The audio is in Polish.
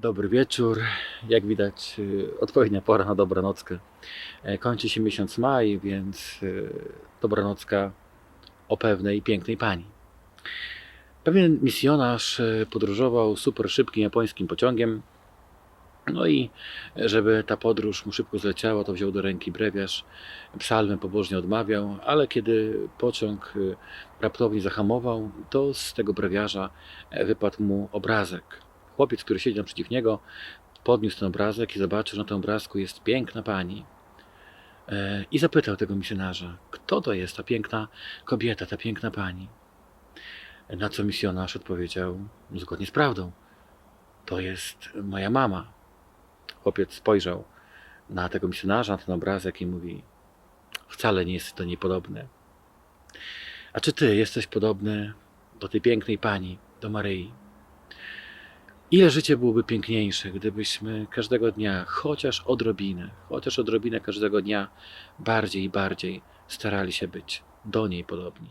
Dobry wieczór. Jak widać, y, odpowiednia pora na dobranockę. E, Kończy się miesiąc maj, więc y, dobranocka o pewnej pięknej pani. Pewien misjonarz y, podróżował super szybkim japońskim pociągiem. No i żeby ta podróż mu szybko zleciała, to wziął do ręki brewiarz, psalmy pobożnie odmawiał, ale kiedy pociąg y, raptownie zahamował, to z tego brewiarza e, wypadł mu obrazek. Chłopiec, który siedzi naprzeciw niego, podniósł ten obrazek i zobaczył, że na tym obrazku jest piękna pani. E, I zapytał tego misjonarza, kto to jest ta piękna kobieta, ta piękna pani. Na co misjonarz odpowiedział, zgodnie z prawdą, to jest moja mama. Chłopiec spojrzał na tego misjonarza, na ten obrazek i mówi, wcale nie jest do niej podobny. A czy ty jesteś podobny do tej pięknej pani, do Maryi? Ile życie byłoby piękniejsze, gdybyśmy każdego dnia, chociaż odrobinę, chociaż odrobinę każdego dnia, bardziej i bardziej starali się być do niej podobni.